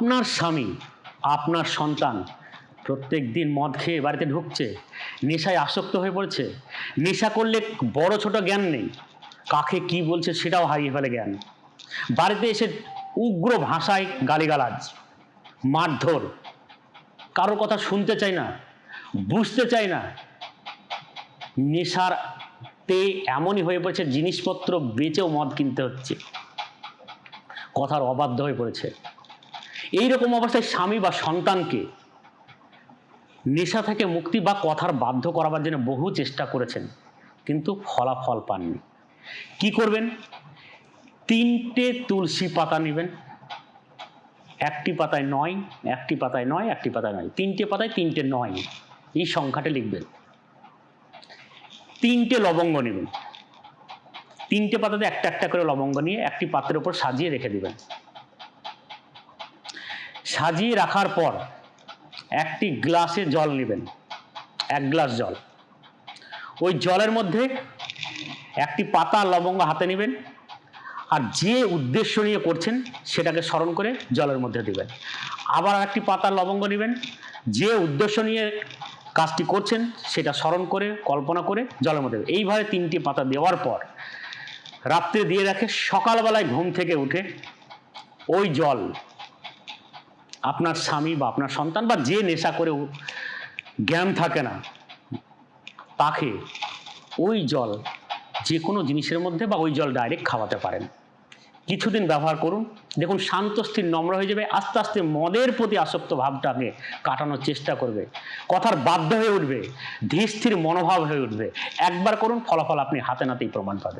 আপনার স্বামী, আপনার সন্তান প্রত্যেক দিন মদ খেয়ে বাড়িতে ঢুকছে, নেশায় আসক্ত হয়ে পড়ছে। নেশা করলে বড় ছোট জ্ঞান নেই। কাকে কি বলছে সেটাও হারিয়ে ফেলে জ্ঞান। বাড়িতে এসে উগ্র ভাষায় গালিগালাজ, মারধর, কারোর কথা শুনতে চায় না, বুঝতে চায় না। নেশার তে এমনই হয়ে পড়েছে, জিনিসপত্র বেচেও মদ কিনতে হচ্ছে। কথার অবাধ্য হয়ে পড়েছে। এই রকম অবস্থায় স্বামী বা সন্তানকে নেশা থেকে মুক্তি বা কথার বাধ্য করাবার জন্য বহু চেষ্টা করেছেন, কিন্তু ফলাফল পাননি। কি করবেন? তিনটে তুলসী পাতা নেবেন। একটি পাতায় নয়, একটি পাতায় নয়, একটি পাতায় নয়। তিনটে পাতায় তিনটে নয়। এই সংখ্যাটা লিখবেন। তিনটে লবঙ্গ নেবেন। তিনটে পাতাতে একটা একটা করে লবঙ্গ নিয়ে একটি পাত্রের উপর সাজিয়ে রেখে দিবেন। সাজিয়ে রাখার পর একটি গ্লাসে জল নেবেন, এক গ্লাস জল ওই জলের মধ্যে একটি পাতা লবঙ্গ হাতে নেবেন আর যে উদ্দেশ্য নিয়ে করছেন সেটাকে স্মরণ করে জলের মধ্যে দিবেন আবার একটি পাতা লবঙ্গ নেবেন, যে উদ্দেশ্য নিয়ে কাজটি করছেন সেটা স্মরণ করে, কল্পনা করে জলের মধ্যে। এইভাবে তিনটি পাতা দেওয়ার পর রাত্রে দিয়ে রাখে, সকালবেলায় ঘুম থেকে উঠে ওই জল আপনার স্বামী বা আপনার সন্তান বা যে নেশা করে জ্ঞান থাকে না, তাকে ওই জল যে কোনো জিনিসের মধ্যে বা ওই জল ডাইরেক্ট খাওয়াতে পারেন। কিছুদিন ব্যবহার করুন। দেখুন, শান্ত, স্থির, নম্র হয়ে যাবে। আস্তে আস্তে মদের প্রতি আসক্ত ভাবটাকে কাটানোর চেষ্টা করবে। কথার বাধ্য হয়ে উঠবে। ধীর, স্থির মনোভাব হয়ে উঠবে। একবার করুন, ফলাফল আপনি হাতে নাতেই প্রমাণ পাবেন।